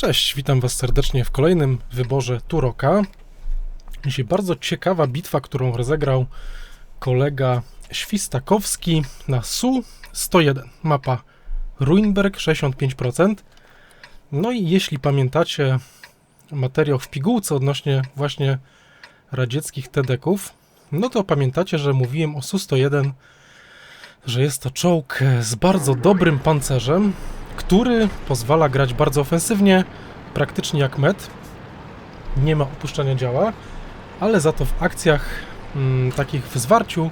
Cześć, witam Was serdecznie w kolejnym wyborze Turoka. Dzisiaj bardzo ciekawa bitwa, którą rozegrał kolega Świstakowski na SU-101. Mapa Ruinberg 65%. No i jeśli pamiętacie materiał w pigułce odnośnie właśnie radzieckich TDK-ów, no to pamiętacie, że mówiłem o SU-101, że jest to czołg z bardzo dobrym pancerzem, który pozwala grać bardzo ofensywnie, praktycznie jak met. Nie ma opuszczania działa, ale za to w akcjach mm, takich w zwarciu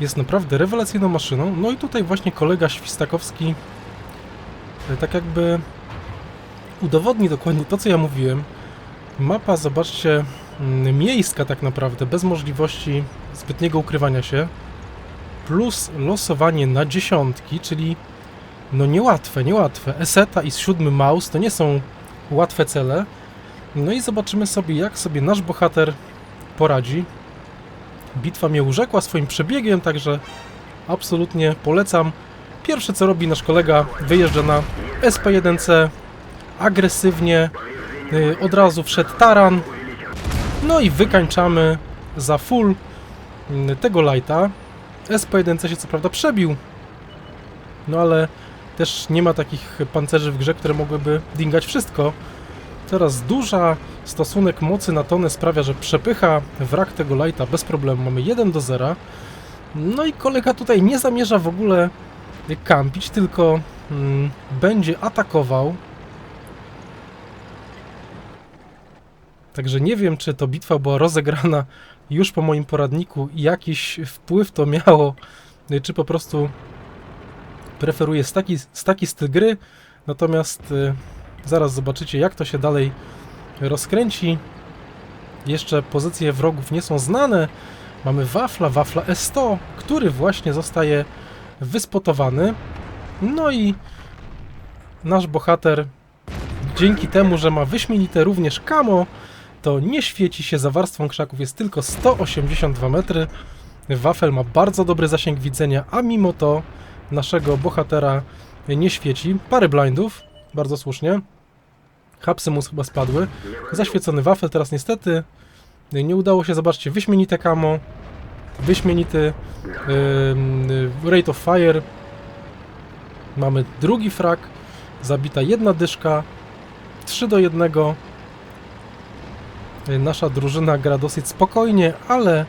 jest naprawdę rewelacyjną maszyną. No i tutaj właśnie kolega Świstakowski e, tak jakby udowodni dokładnie to, co ja mówiłem. Mapa, zobaczcie, mm, miejska tak naprawdę, bez możliwości zbytniego ukrywania się, plus losowanie na dziesiątki, czyli no niełatwe, niełatwe. Eseta i siódmy Maus to nie są łatwe cele. No i zobaczymy sobie, jak sobie nasz bohater poradzi. Bitwa mnie urzekła swoim przebiegiem, także absolutnie polecam. Pierwsze co robi nasz kolega, wyjeżdża na SP1C, agresywnie, yy, od razu wszedł taran. No i wykańczamy za full yy, tego lighta. SP1C się co prawda przebił, no ale też nie ma takich pancerzy w grze, które mogłyby dingać wszystko. Teraz duża stosunek mocy na tonę sprawia, że przepycha wrak tego lighta bez problemu. Mamy 1 do 0. No i kolega tutaj nie zamierza w ogóle kampić, tylko mm, będzie atakował. Także nie wiem, czy to bitwa była rozegrana już po moim poradniku i jakiś wpływ to miało, czy po prostu preferuję taki, taki styl gry, natomiast y, zaraz zobaczycie jak to się dalej rozkręci. Jeszcze pozycje wrogów nie są znane. Mamy wafla, wafla S100, który właśnie zostaje wyspotowany. No i nasz bohater dzięki temu, że ma wyśmienite również kamo, to nie świeci się za warstwą krzaków, jest tylko 182 metry. Wafel ma bardzo dobry zasięg widzenia, a mimo to naszego bohatera nie świeci. Parę blindów, bardzo słusznie. Hapsy mu chyba spadły. Zaświecony wafel, teraz niestety nie udało się, zobaczcie, wyśmienite camo, wyśmienity yy, rate of fire. Mamy drugi frak, zabita jedna dyszka, 3 do 1. Nasza drużyna gra dosyć spokojnie, ale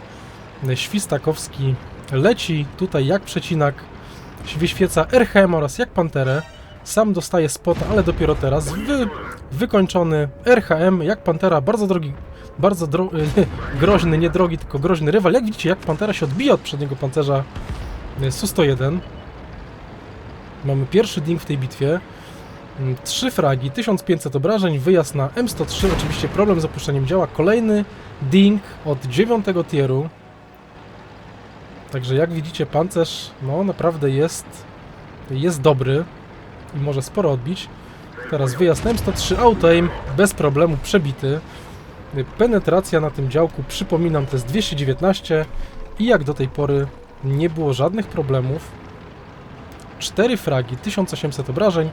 Świstakowski leci tutaj jak przecinak wyświeca RHM oraz jak Panterę. Sam dostaje spota, ale dopiero teraz. Wy, wykończony RHM, jak Pantera, bardzo drogi, bardzo dro, groźny, nie drogi, tylko groźny rywal. Jak widzicie, jak Pantera się odbija od przedniego pancerza e, Su-101. Mamy pierwszy ding w tej bitwie. Mm, trzy fragi, 1500 obrażeń, wyjazd na M103, oczywiście problem z opuszczeniem działa. Kolejny ding od 9 tieru. Także jak widzicie pancerz no naprawdę jest jest dobry i może sporo odbić. Teraz wyjazd M103 auto-aim bez problemu przebity. Penetracja na tym działku przypominam to jest 219 i jak do tej pory nie było żadnych problemów. 4 fragi, 1800 obrażeń.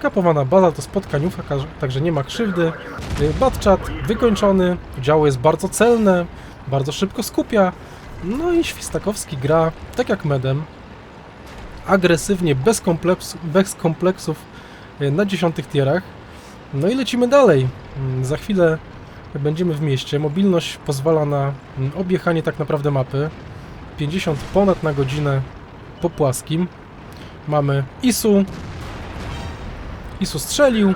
Kapowana baza to spotkaniówka, także nie ma krzywdy. Batchat wykończony, działo jest bardzo celne, bardzo szybko skupia. No i Świstakowski gra tak jak Medem, agresywnie, bez, kompleks, bez kompleksów e, na dziesiątych tierach. No i lecimy dalej. Mm, za chwilę będziemy w mieście. Mobilność pozwala na mm, objechanie tak naprawdę mapy. 50 ponad na godzinę po płaskim. Mamy ISU. ISU strzelił.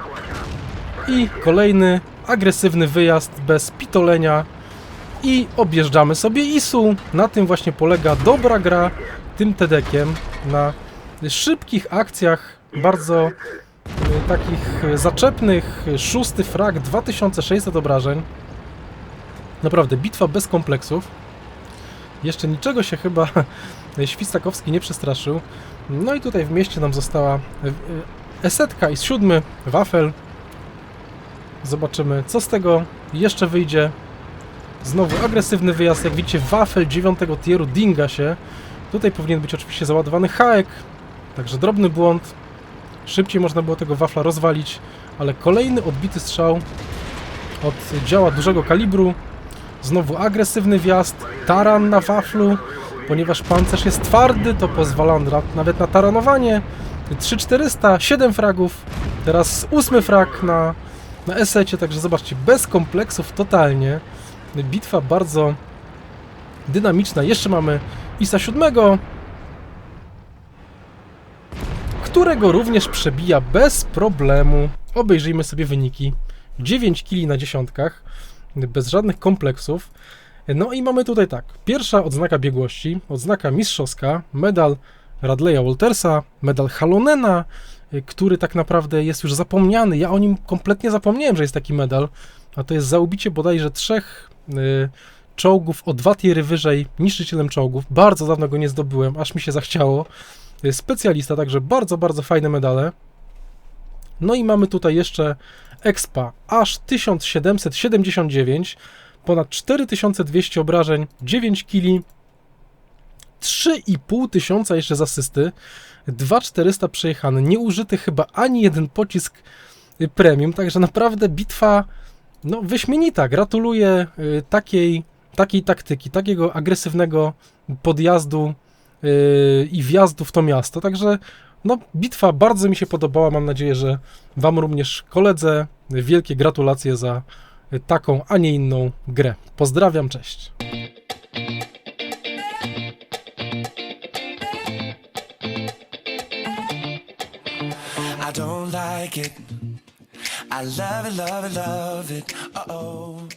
I kolejny agresywny wyjazd bez pitolenia i objeżdżamy sobie ISU. Na tym właśnie polega dobra gra tym TEDekiem na szybkich akcjach, bardzo y, takich zaczepnych. Szósty frag, 2600 obrażeń. Naprawdę, bitwa bez kompleksów. Jeszcze niczego się chyba Świstakowski nie przestraszył. No i tutaj w mieście nam została y, esetka i siódmy wafel. Zobaczymy, co z tego jeszcze wyjdzie. Znowu agresywny wyjazd, jak widzicie wafel 9 tieru dinga się. Tutaj powinien być oczywiście załadowany haek, także drobny błąd. Szybciej można było tego wafla rozwalić, ale kolejny odbity strzał od działa dużego kalibru. Znowu agresywny wjazd, taran na waflu, ponieważ pancerz jest twardy, to pozwala na, nawet na taranowanie. 3400, 7 fragów, teraz ósmy frag na, na esecie, także zobaczcie, bez kompleksów totalnie. Bitwa bardzo dynamiczna. Jeszcze mamy ISA 7, którego również przebija bez problemu. Obejrzyjmy sobie wyniki. 9 kili na dziesiątkach, bez żadnych kompleksów. No i mamy tutaj tak, pierwsza odznaka biegłości, odznaka mistrzowska, medal Radleya Waltersa, medal Halonena, y, który tak naprawdę jest już zapomniany. Ja o nim kompletnie zapomniałem, że jest taki medal, a to jest za ubicie bodajże trzech y, czołgów o dwa tiery wyżej niszczycielem czołgów. Bardzo dawno go nie zdobyłem, aż mi się zachciało. Y, Specjalista, także bardzo, bardzo fajne medale. No i mamy tutaj jeszcze Expa, aż 1779, ponad 4200 obrażeń, 9 kili, 3,5 tysiąca jeszcze z asysty, 2400 przejechane, nieużyty chyba ani jeden pocisk y, premium, także naprawdę bitwa no, wyśmienita. Gratuluję y, takiej, takiej taktyki, takiego agresywnego podjazdu y, i wjazdu w to miasto, także no, bitwa bardzo mi się podobała. Mam nadzieję, że Wam również, koledze, wielkie gratulacje za taką, a nie inną grę. Pozdrawiam, cześć. Don't like it. I love it, love it, love it. Uh oh.